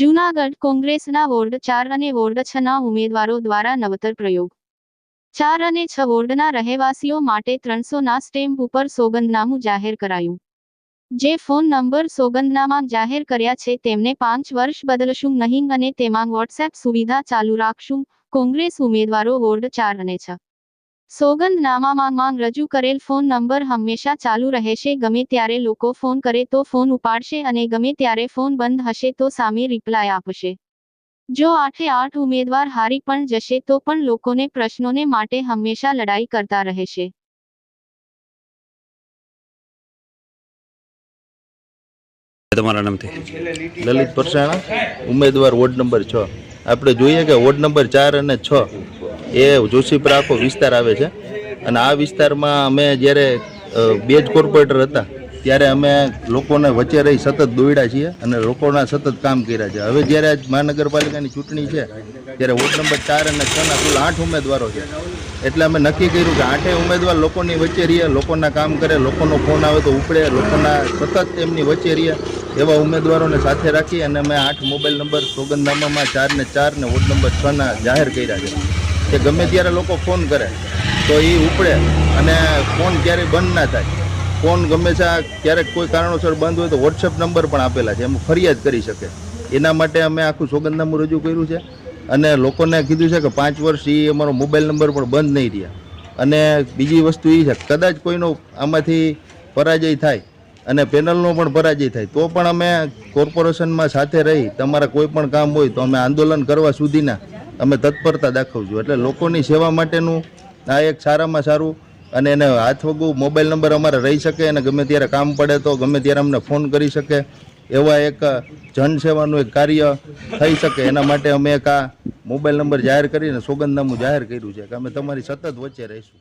જૂનાગઢ કોંગ્રેસના વોર્ડ ચાર અને વોર્ડ છ ના ઉમેદવારો દ્વારા નવતર પ્રયોગ. ચાર અને છ વોર્ડના રહેવાસીઓ માટે ત્રણસો ના સ્ટેમ્પ ઉપર સોગંદનામું જાહેર કરાયું. જે ફોન નંબર સોગંદનામાં જાહેર કર્યા છે તેમને પાંચ વર્ષ બદલશું નહીં અને તેમાં વોટ્સએપ સુવિધા ચાલુ રાખશું. કોંગ્રેસ ઉમેદવારો વોર્ડ ચાર અને છ. સોગંદનામામાં માંગ રજૂ કરેલ ફોન નંબર હંમેશા ચાલુ રહેશે. ગમે ત્યારે લોકો ફોન કરે તો ફોન ઉપાડશે અને ગમે ત્યારે ફોન બંધ હશે તો સામે રિપ્લાય આપશે. જો આઠે આઠ ઉમેદવાર હારી પણ જશે તો પણ લોકોને પ્રશ્નોને માટે હંમેશા લડાઈ કરતા રહેશે. તમારા નામથી? લલિત પરસાણા ઉમેદવાર વોર્ડ નંબર છ. આપણે જોઈએ કે વોર્ડ નંબર ચાર અને છ. એ જોશીપુરા આખો વિસ્તાર આવે છે. અને આ વિસ્તારમાં અમે જ્યારે બે જ કોર્પોરેટર હતા, ત્યારે અમે લોકોને વચ્ચે રહી સતત દોડ્યા છીએ અને લોકોના સતત કામ કર્યા છે. હવે જ્યારે આજ મહાનગરપાલિકાની ચૂંટણી છે, ત્યારે વોર્ડ નંબર ચાર અને છના કુલ આઠ ઉમેદવારો છે. એટલે અમે નક્કી કર્યું કે આઠેય ઉમેદવાર લોકોની વચ્ચે રહીએ, લોકોના કામ કરે, લોકોનો ફોન આવે તો ઉપડે, લોકોના સતત એમની વચ્ચે રહીએ, એવા ઉમેદવારોને સાથે રાખી અને અમે આઠ મોબાઈલ નંબર સોગંદનામામાં ચાર ને ચાર ને વોર્ડ નંબર છ ના જાહેર કર્યા છે. કે ગમે ત્યારે લોકો ફોન કરે, તો એ ઉપડે અને ફોન ક્યારેય બંધ ના થાય. ફોન ગમે ત્યાં ક્યારેક કોઈ કારણોસર બંધ હોય તો વોટ્સએપ નંબર પણ આપેલા છે, એમ ફરિયાદ કરી શકે. એના માટે અમે આખું સોગંદનામું રજૂ કર્યું છે અને લોકોને કીધું છે કે પાંચ વર્ષ એ અમારો મોબાઈલ નંબર પણ બંધ નહીં રહ્યા. અને બીજી વસ્તુ એ છે, કદાચ કોઈનો આમાંથી પરાજય થાય અને પેનલનો પણ પરાજય થાય, તો પણ અમે કોર્પોરેશનમાં સાથે રહી, તમારા કોઈ પણ કામ હોય તો અમે આંદોલન કરવા સુધીના અમે તત્પરતા દાખવજો. એટલે લોકોની સેવા માટેનું આ એક સારામાં સારું અને એને હાથવગું મોબાઈલ નંબર અમારે રહી શકે અને ગમે ત્યારે કામ પડે તો ગમે ત્યારે અમને ફોન કરી શકે. એવા એક જનસેવાનું એક કાર્ય થઈ શકે. એના માટે અમે એક આ મોબાઈલ નંબર જાહેર કરીને સોગંદનામું જાહેર કર્યું છે કે અમે તમારી સતત વચ્ચે રહીશું.